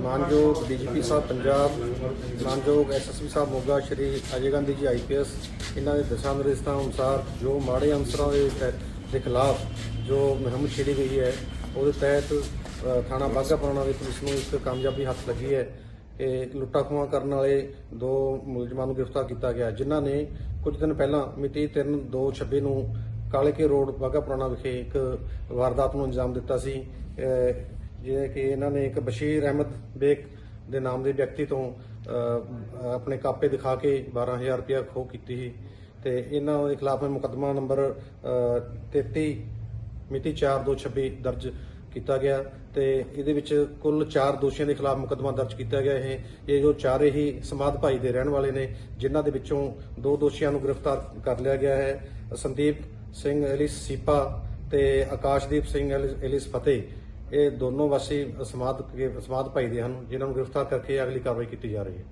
ਮਾਨਯੋਗ ਡੀਜੀਪੀ ਸਾਹਿਬ ਪੰਜਾਬ, ਮਾਨਯੋਗ ਐਸਐਸਪੀ ਸਾਹਿਬ ਮੋਗਾ, ਸ਼੍ਰੀ ਅਜੇ ਗਾਂਧੀ ਜੀ ਆਈਪੀਐਸ ਇਹਨਾਂ ਦੇ ਦਿਸ਼ਾ ਨਿਰਦੇਸ਼ਾਂ ਅਨੁਸਾਰ ਜੋ ਮਾੜੇ ਅਨਸਰਾਂ ਦੇ ਤਹਿ- ਦੇ ਖਿਲਾਫ ਜੋ ਮੁਹਿੰਮ ਛੇੜੀ ਗਈ ਹੈ, ਉਹਦੇ ਤਹਿਤ ਥਾਣਾ ਬਾਘਾ ਪੁਰਾਣਾ ਦੇ ਪੁਲਿਸ ਨੂੰ ਇੱਕ ਕਾਮਯਾਬੀ ਹੱਥ ਲੱਗੀ ਹੈ। ਕਿ ਲੁੱਟਾ ਖੋਹਾਂ ਕਰਨ ਵਾਲੇ ਦੋ ਮੁਲਜ਼ਮਾਂ ਨੂੰ ਗ੍ਰਿਫਤਾਰ ਕੀਤਾ ਗਿਆ, ਜਿਨ੍ਹਾਂ ਨੇ ਕੁਝ ਦਿਨ ਪਹਿਲਾਂ ਮਿਤੀ 3 2 26 ਨੂੰ ਕਾਲੇ ਕੇ ਰੋਡ ਬਾਘਾ ਪੁਰਾਣਾ ਵਿਖੇ ਇੱਕ ਵਾਰਦਾਤ ਨੂੰ ਅੰਜਾਮ ਦਿੱਤਾ ਸੀ। ਅਹ ਜਿਵੇਂ ਕਿ ਇਹਨਾਂ ਨੇ ਇੱਕ ਬਸ਼ੀਰ ਅਹਿਮਦ ਬੇਕ ਦੇ ਨਾਮ ਦੇ ਵਿਅਕਤੀ ਤੋਂ ਆਪਣੇ ਕਾਪੇ ਦਿਖਾ ਕੇ 12000 ਰੁਪਇਆ ਖੋਹ ਕੀਤੀ ਸੀ ਤੇ ਇਹਨਾਂ ਦੇ ਖਿਲਾਫ ਮੁਕੱਦਮਾ ਨੰਬਰ ਅਹ, 33 ਮਿਤੀ 4226 ਦਰਜ ਕੀਤਾ ਗਿਆ ਤੇ ਇਹਦੇ ਵਿੱਚ ਕੁੱਲ 4 ਦੋਸ਼ੀਆਂ ਦੇ ਖਿਲਾਫ ਮੁਕੱਦਮਾ ਦਰਜ ਕੀਤਾ ਗਿਆ ਹੈ। ਇਹ ਜੋ ਚਾਰੇ ਹੀ ਸਮਾਧ ਭਾਈ ਦੇ ਰਹਿਣ ਵਾਲੇ ਨੇ ਜਿਨ੍ਹਾਂ ਦੇ ਵਿੱਚੋਂ ਦੋ ਦੋਸ਼ੀਆਂ ਨੂੰ ਗ੍ਰਿਫਤਾਰ ਕਰ ਲਿਆ ਗਿਆ ਹੈ। ਸੰਦੀਪ ਸਿੰਘ ਐਲਿਸ ਸੀਪਾ ਤੇ ਆਕਾਸ਼ਦੀਪ ਸਿੰਘ ਐਲਿਸ- ਐਲਿਸ ਫਤਿਹ। ਇਹ ਦੋਨੋਂ ਵਾਸੀ ਸਮਾਧ ਕੇ- ਸਮਾਧ ਭਾਈ ਦੇ ਹਨ, ਜਿਨ੍ਹਾਂ ਨੂੰ ਗ੍ਰਿਫਤਾਰ ਕਰਕੇ ਅਗਲੀ ਕਾਰਵਾਈ ਕੀਤੀ ਜਾ ਰਹੀ ਹੈ।